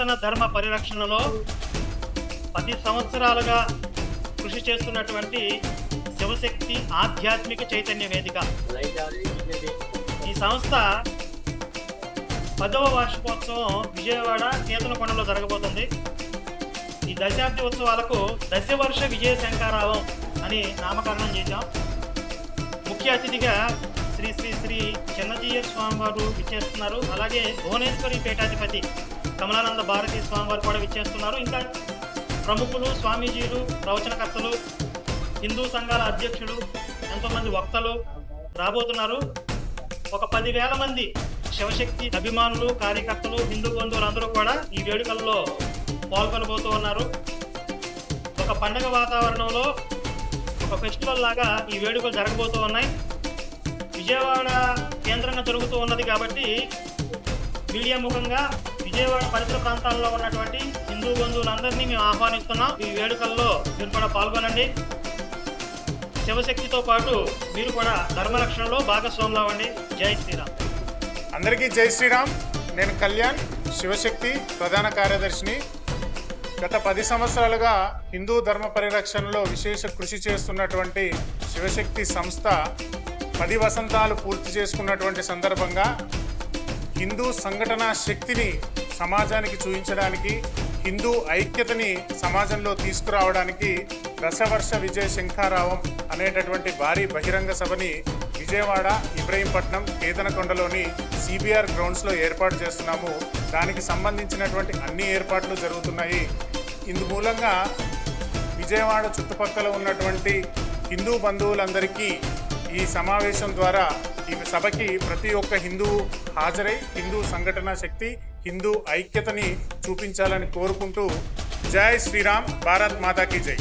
సనాతన ధర్మ పరిరక్షణలో పది సంవత్సరాలుగా కృషి చేస్తున్నటువంటి శివశక్తి ఆధ్యాత్మిక చైతన్య వేదిక. ఈ సంస్థ పదవ వార్షికోత్సవం విజయవాడ కేతనకొండలో జరగబోతుంది. ఈ దశాబ్ది ఉత్సవాలకు దశవర్ష విజయ శంకారావం అని నామకరణం చేశాం. ముఖ్య అతిథిగా శ్రీ శ్రీ శ్రీ చిన్నజీయ స్వామివారు విచ్చేస్తున్నారు. అలాగే భువనేశ్వరి పీఠాధిపతి కమలానంద భారతీ స్వామివారు కూడా విచ్చేస్తున్నారు. ఇంకా ప్రముఖులు స్వామీజీలు ప్రవచనకర్తలు హిందూ సంఘాల అధ్యక్షులు ఎంతోమంది వక్తలు రాబోతున్నారు. ఒక పదివేల మంది శివశక్తి అభిమానులు కార్యకర్తలు హిందూ బంధువులందరూ కూడా ఈ వేడుకల్లో పాల్గొనబోతూ ఉన్నారు. ఒక పండగ వాతావరణంలో ఒక ఫెస్టివల్ లాగా ఈ వేడుకలు జరగబోతూ ఉన్నాయి. విజయవాడ కేంద్రంగా జరుగుతూ ఉన్నది కాబట్టి మీడియా ముఖంగా విజయవాడ పరిసర ప్రాంతాల్లో ఉన్నటువంటి హిందూ బంధువులందరినీ మేము ఆహ్వానిస్తున్నాం. ఈ వేడుకల్లో మీరు కూడా పాల్గొనండి. శివశక్తితో పాటు మీరు కూడా ధర్మరక్షణలో భాగస్వాములు అవ్వండి. జై శ్రీరామ్. అందరికీ జై శ్రీరామ్. నేను కళ్యాణ్ శివశక్తి ప్రధాన కార్యదర్శిని. గత పది సంవత్సరాలుగా హిందూ ధర్మ పరిరక్షణలో విశేష కృషి చేస్తున్నటువంటి శివశక్తి సంస్థ పది వసంతాలు పూర్తి చేసుకున్నటువంటి సందర్భంగా హిందూ సంఘటన శక్తిని సమాజానికి చూపించడానికి హిందూ ఐక్యతని సమాజంలో తీసుకురావడానికి దశవర్ష విజయ శంఖారావం అనేటటువంటి భారీ బహిరంగ సభని విజయవాడ ఇబ్రహీంపట్నం కేతనకొండలోని సిబిఆర్ గ్రౌండ్స్లో ఏర్పాటు చేస్తున్నాము. దానికి సంబంధించినటువంటి అన్ని ఏర్పాట్లు జరుగుతున్నాయి. ఇందు మూలంగా విజయవాడ చుట్టుపక్కల ఉన్నటువంటి హిందూ బంధువులందరికీ ఈ సమావేశం ద్వారా ఈ సభకి ప్రతి ఒక్క హిందువు హాజరై హిందూ సంఘటన శక్తి హిందూ ఐక్యతని చూపించాలని కోరుకుంటూ జై శ్రీరామ్ భారత్ మాతాకి జై.